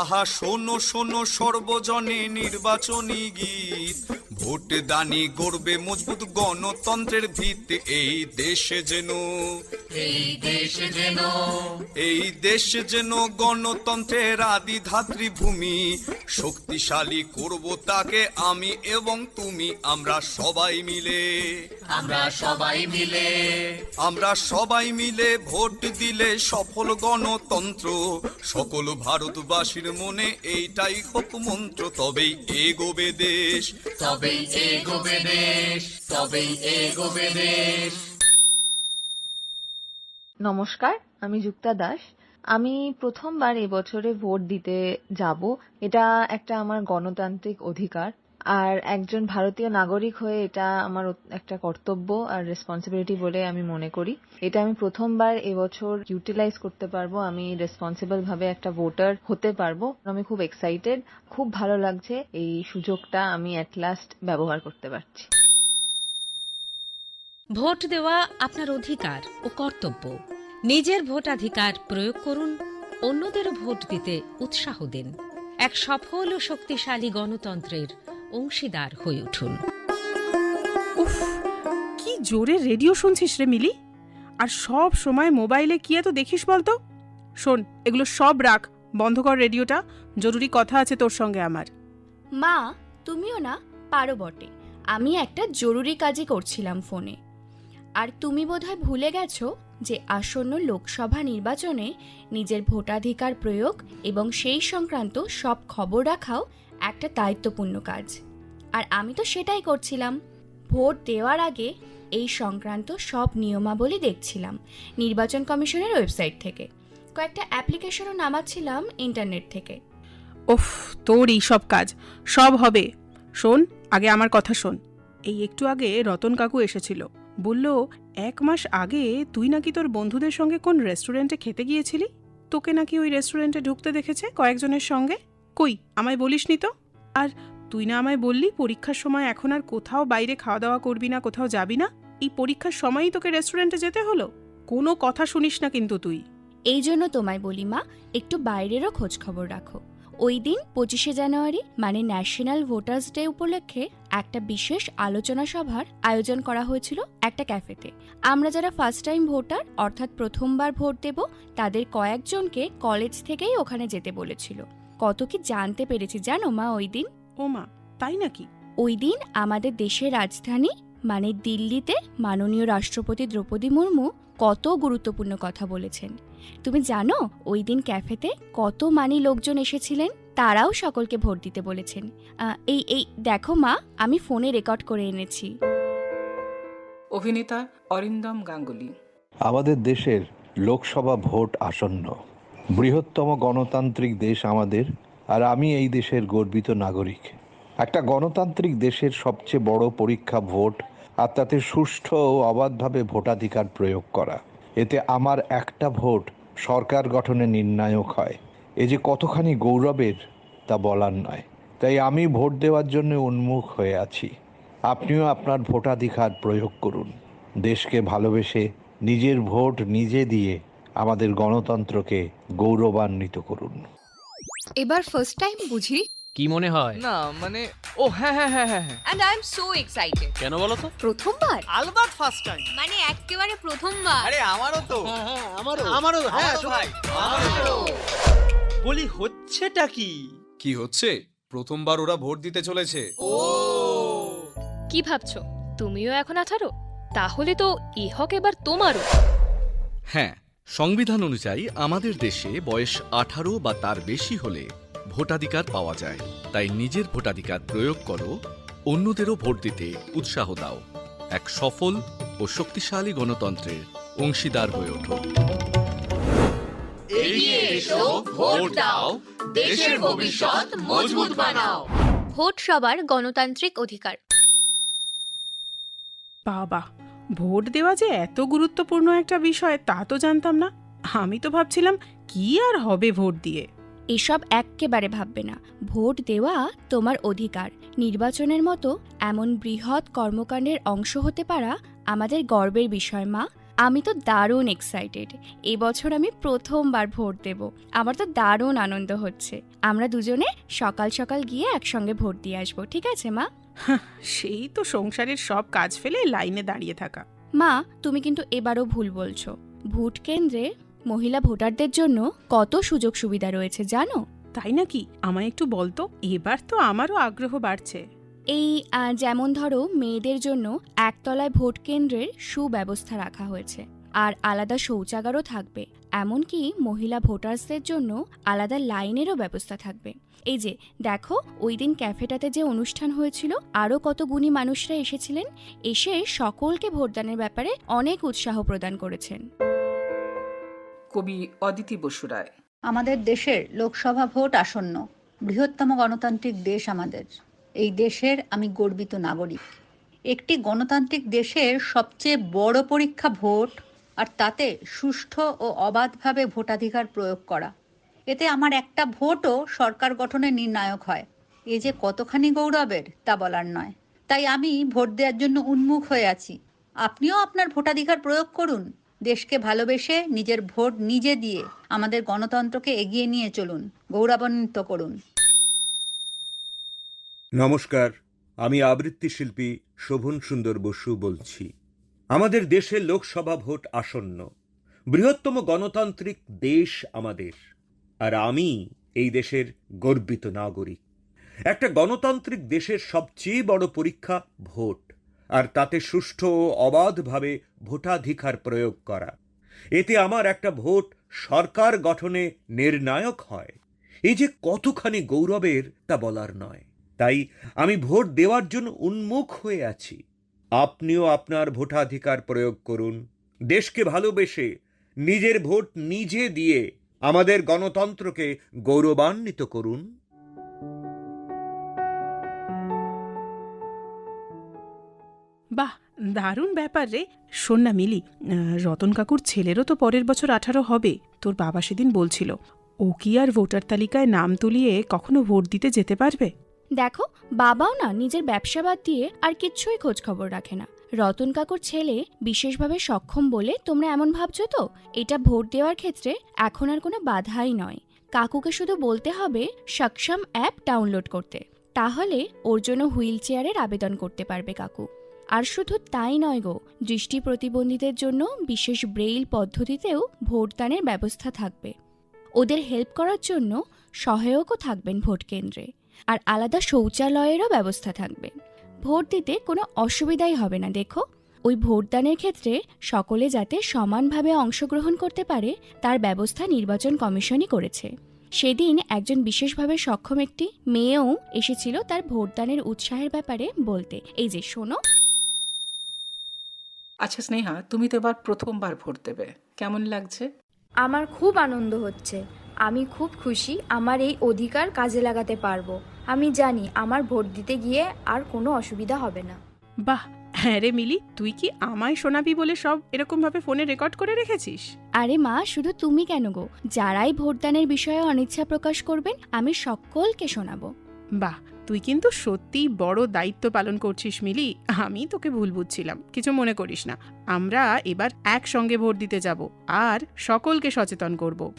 আহা শোনো শোনো সর্বজনে নির্বাচনী গীত। ভোট দানি গড়বে মজবুত গণতন্ত্রের ভিত এই দেশে যেন। এই দেশ যেন এই দেশ যেন গণতন্ত্রের আদি ধাত্রী ভূমি শক্তিশালী করব তাকে আমি এবং তুমি আমরা সবাই মিলে। আমরা সবাই মিলে। আমরা সবাই মিলে ভোট দিলে সফল গণতন্ত্র। সকল ভারতবাসীর মনে এইটাই হোক মন্ত্র তবেই এগোবে দেশ। তবেই এগোবে দেশ তবেই এগোবে দেশ। নমস্কার, আমি যুক্তা দাস। আমি প্রথমবার এবছরে ভোট দিতে যাব। এটা একটা আমার গণতান্ত্রিক অধিকার। আর একজন ভারতীয় নাগরিক হয়ে এটা আমার একটা কর্তব্য আর রেসপন্সিবিলিটি বলে আমি মনে করি। এটা আমি প্রথমবার এবছর ইউটিলাইজ করতে পারব। আমি রেসপন্সিবল ভাবে একটা ভোটার হতে পারব। আমি খুব এক্সাইটেড খুব ভালো লাগছে এই সুযোগটা আমি অ্যাট লাস্ট ব্যবহার করতে পারছি। ভোট দেওয়া আপনার অধিকার ও কর্তব্য। নিজের ভোটাধিকার প্রয়োগ করুন অন্যদেরও ভোট দিতে উৎসাহ দিন। এক সফল ও শক্তিশালী গণতন্ত্রের অংশীদার হয়ে উঠুন। উফ কি জোরে রেডিও শুনছিস রে মিলি? আর সব সময় মোবাইলে কি এত দেখিস বলতো? শোন এগুলো সব রাখ বন্ধ কর রেডিওটা জরুরি কথা আছে তোর সঙ্গে আমার। মা তুমিও না পারো বটে। আমি একটা জরুরি কাজই করছিলাম ফোনে। আর তুমি বোধহয় ভুলে গেছো যে আসন্ন লোকসভা নির্বাচনে নিজের ভোটাধিকার প্রয়োগ এবং সেই সংক্রান্ত সব খবর রাখাও একটা দায়িত্বপূর্ণ কাজ। আর আমি তো সেটাই করছিলাম। ভোট দেওয়ার আগে এই সংক্রান্ত সব নিয়মাবলী দেখছিলাম নির্বাচন কমিশনের ওয়েবসাইট থেকে। কয়েকটা অ্যাপ্লিকেশনও নামাচ্ছিলাম ইন্টারনেট থেকে। ওফ, তোর এই সব কাজ। সব হবে। শোন, আগে আমার কথা শোন। এই একটু আগে রতন কাকু এসেছিল। বলল, এক মাস আগে তুই নাকি তোর বন্ধুদের সঙ্গে কোন রেস্টুরেন্টে খেতে গিয়েছিলি? তোকে নাকি ওই রেস্টুরেন্টে ঢুকতে দেখেছে কয়েকজনের সঙ্গে? কই, আমায় বলিসনি তো? আর তুই না আমায় বললি পরীক্ষার সময় এখন আর কোথাও বাইরে খাওয়া দাওয়া করবি না, কোথাও যাবি না? এই পরীক্ষার সময়ই তোকে রেস্টুরেন্টে যেতে হলো? কোনো কথা শুনিস না কিন্তু তুই। এই জন্য তোমায় বলি মা, একটু বাইরেরও খোঁজ খবর রাখো। ওই দিন পঁচিশে জানুয়ারি মানে ন্যাশনাল ভোটার্স ডে উপলক্ষে একটা বিশেষ আলোচনা সভার আয়োজন করা হয়েছিল একটা ক্যাফেতে। আমরা যারা ফার্স্ট টাইম ভোটার অর্থাৎ প্রথমবার ভোট দেব তাদের কয়েকজনকে কলেজ থেকেই ওখানে যেতে বলেছিল। কত কি জানতে পেরেছি জানো মা ওই দিন? ও মা তাই নাকি? ওই দিন আমাদের দেশের রাজধানী মানে দিল্লিতে মাননীয় রাষ্ট্রপতি দ্রৌপদী মুর্মু কত গুরুত্বপূর্ণ কথা বলেছেন। তুমি জানো ওই দিন ক্যাফেতে কত মানি লোকজন এসেছিলেন? তারাও সকলকে ভোট দিতে বলেছেন। আহ, এই এই দেখো মা আমি ফোনে রেকর্ড করে এনেছি। অভিনেতা অরিন্দম গাঙ্গুলি। আমাদের দেশের লোকসভা ভোট আসন্ন। বৃহত্তম গণতান্ত্রিক দেশ আমাদের আর আমি এই দেশের গর্বিত নাগরিক। একটা গণতান্ত্রিক দেশের সবচেয়ে বড় পরীক্ষা ভোট আর তাতে সুষ্ঠু ও অবাধভাবে ভোটাধিকার প্রয়োগ করা। এতে আমার একটা ভোট সরকার গঠনে নির্ণায়ক হয়। এ যে কতখানি গৌরবের, তা বলার নয়। তাই আমি ভোট দেওয়ার জন্য উন্মুখ হয়ে আছি। আপনিও আপনার ভোটাধিকার প্রয়োগ করুন। দেশকে ভালোবেসে নিজের ভোট নিজে দিয়ে আমাদের গণতন্ত্রকে গৌরবান্বিত করুন। এবার ফার্স্ট টাইম বুঝি কি মনে হয়? না মানে ও হ্যাঁ হ্যাঁ হ্যাঁ হ্যাঁ হ্যাঁ। And I am so excited কেন বলো তো? প্রথমবার? আলবাত ফার্স্ট টাইম মানে একেবারে প্রথমবার। আরে আমারও তো। আমারও। আমারও হ্যাঁ ভাই বলি হচ্ছেটা কি? কি হচ্ছে? প্রথমবার ওরা ভোট দিতে চলেছে। ও। কি ভাবছ? তুমিও এখন আঠারো? তাহলে তো এ হক এবার তোমারও। হ্যাঁ সংবিধান অনুযায়ী আমাদের দেশে বয়স আঠারো বা তার বেশি হলে ভোটাধিকার পাওয়া যায়। তাই নিজের ভোটাধিকার প্রয়োগ করো অন্যদেরও ভোট দিতে উৎসাহ দাও। এক সফল ও শক্তিশালী গণতন্ত্রের অংশীদার হয়ে ওঠো। এগিয়ে এসো ভোট দাও দেশের ভবিষ্যৎ মজবুত বানাও। ভোট সবার গণতান্ত্রিক অধিকার। বাবা ভোট দেওয়া যে এত গুরুত্বপূর্ণ একটা বিষয় তা তো জানতাম না। আমি তো ভাবছিলাম কি আর হবে ভোট দিয়ে? এসব এক্কেবারে ভাববে না। ভোট দেওয়া তোমার অধিকার। নির্বাচনের মতো এমন বৃহৎ কর্মকাণ্ডের অংশ হতে পারা আমাদের গর্বের বিষয় মা। আমি তো দারুণ এক্সাইটেড এবছর আমি প্রথমবার ভোট দেব। আমার তো দারুণ আনন্দ হচ্ছে। আমরা দুজনে সকাল সকাল গিয়ে একসঙ্গে ভোট দিয়ে আসব ঠিক আছে মা? সেই তো সংসারের সব কাজ ফেলে লাইনে দাঁড়িয়ে থাকা। মা তুমি কিন্তু এবারও ভুল বলছো। ভোট কেন্দ্রে মহিলা ভোটারদের জন্য কত সুযোগ সুবিধা রয়েছে জানো? তাই নাকি? আমায় একটু বলতো এবার তো আমারও আগ্রহ বাড়ছে। এই যেমন ধরো মেয়েদের জন্য একতলায় ভোট কেন্দ্রের সুব্যবস্থা রাখা হয়েছে আর আলাদা শৌচাগারও থাকবে এমনকি মহিলা ভোটার্সদের জন্য আলাদা লাইনেরও ব্যবস্থা থাকবে। এই যে দেখো ওই দিন ক্যাফেটাতে যে অনুষ্ঠান হয়েছিল আরও কত গুণী মানুষরা এসেছিলেন এসে সকলকে ভোটদানের ব্যাপারে অনেক উৎসাহ প্রদান করেছেন। কবি অদিতি বসু রায়। আমাদের দেশের লোকসভা ভোট আসন্ন। বৃহত্তম গণতান্ত্রিক দেশ আমাদের। এই দেশের আমি গর্বিত নাগরিক। একটি গণতান্ত্রিক দেশের সবচেয়ে বড় পরীক্ষা ভোট আর তাতে সুষ্ঠু ও অবাধভাবে ভোটাধিকার প্রয়োগ করা। এতে আমার একটা ভোটও সরকার গঠনে নির্ণায়ক হয়। এ যে কতখানি গৌরবের, তা বলার নয়। তাই আমি ভোট দেওয়ার জন্য উন্মুখ হয়ে আছি। আপনিও আপনার ভোটাধিকার প্রয়োগ করুন। দেশকে ভালোবেসে নিজের ভোট নিজে দিয়ে আমাদের গণতন্ত্রকে এগিয়ে নিয়ে চলুন। গৌরবান্বিত করুন। নমস্কার, আমি আবৃত্তি শিল্পী শোভন সুন্দর বসু বলছি। আমাদের দেশে লোকসভা ভোট আসন্ন। বৃহত্তম গণতান্ত্রিক দেশ আমাদের। আর আমি এই দেশের গর্বিত নাগরিক। একটা গণতান্ত্রিক দেশের সবচেয়ে বড় পরীক্ষা ভোট। আর তাতে সুষ্ঠু ও অবাধভাবে ভোটাধিকার প্রয়োগ করা। এতে আমার একটা ভোট সরকার গঠনে নির্ণায়ক হয়। এই যে কতখানি গৌরবের তা বলার নয়। তাই আমি ভোট দেওয়ার জন্য উন্মুখ হয়ে আছি। আপনিও আপনার ভোটাধিকার প্রয়োগ করুন। দেশকে ভালোবেসে নিজের ভোট নিজে দিয়ে আমাদের গণতন্ত্রকে গৌরবান্বিত করুন। বাহ, দারুণ ব্যাপার রে। শোন না, মিলি রতন কাকুর ছেলেরও তো পরের বছর আঠারো হবে। তোর বাবা সেদিন বলছিল, ও কি আর ভোটার তালিকায় নাম তুলিয়ে কখনো ভোট দিতে যেতে পারবে? দেখো, বাবাও না নিজের ব্যবসা বাদ দিয়ে আর কিচ্ছুই খোঁজ খবর রাখে না। রতন কাকুর ছেলে বিশেষভাবে সক্ষম বলে তোমরা এমন ভাবছ তো? এটা ভোট দেওয়ার ক্ষেত্রে এখন আর কোনো বাধাই নয়। কাকুকে শুধু বলতে হবে, সক্ষম অ্যাপ ডাউনলোড করতে। তাহলে ওর জন্য হুইল চেয়ারের আবেদন করতে পারবে কাকু। আর শুধু তাই নয় গো, দৃষ্টি প্রতিবন্ধীদের জন্য বিশেষ ব্রেইল পদ্ধতিতেও ভোটদানের ব্যবস্থা থাকবে। ওদের হেল্প করার জন্য সহায়কও থাকবেন ভোট কেন্দ্রে। আর আলাদা শৌচালয়েরও ব্যবস্থা থাকবে। ভোট দিতে কোনো অসুবিধাই হবে না, দেখো। ওই ভোটদানের ক্ষেত্রে সকলে যাতে সমানভাবে অংশগ্রহণ করতে পারে, তার ব্যবস্থা নির্বাচন কমিশনই করেছে। সেদিন একজন বিশেষভাবে সক্ষম একটি মেয়েও এসেছিল তার ভোটদানের উৎসাহের ব্যাপারে বলতে। এই যে, শোনো। আচ্ছা স্নেহা তুমি তো এবার প্রথমবার ভোট দেবে। কেমন লাগছে? আমার খুব আনন্দ হচ্ছে। আমি খুব খুশি আমার এই অধিকার কাজে লাগাতে পারব। আমি জানি আমার ভোট দিতে গিয়ে আর কোনো অসুবিধা হবে না। বাহ হ্যাঁ রে মিলি তুই কি আমায় শোনাবি বলে সব এরকম ভাবে ফোনে রেকর্ড করে রেখেছিস? আরে মা শুধু তুমি কেন গো? যারাই ভোটদানের বিষয়ে অনিচ্ছা প্রকাশ করবেন আমি সকলকে শোনাবো। বাহ তুই কিন্তু সত্যিই বড় দায়িত্ব পালন করছিস মিলি। আমি তোকে ভুল বুঝছিলাম। কিছু মনে করিস না। আমরা এবার একসঙ্গে ভোট দিতে যাব আর সকলকে সচেতন করব।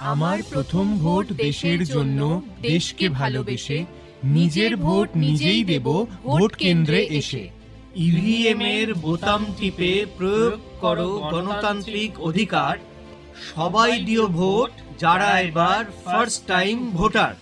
আমার প্রথম ভোট দেশের জন্য, দেশকে ভালোবেসে, নিজের ভোট নিজেই দেব, ভোট কেন্দ্রে এসে। ইভিএম এর বোতাম টিপে প্রয়োগ করো গণতান্ত্রিক অধিকার। সবাই দিও ভোট যারা এবার ফার্স্ট টাইম ভোটার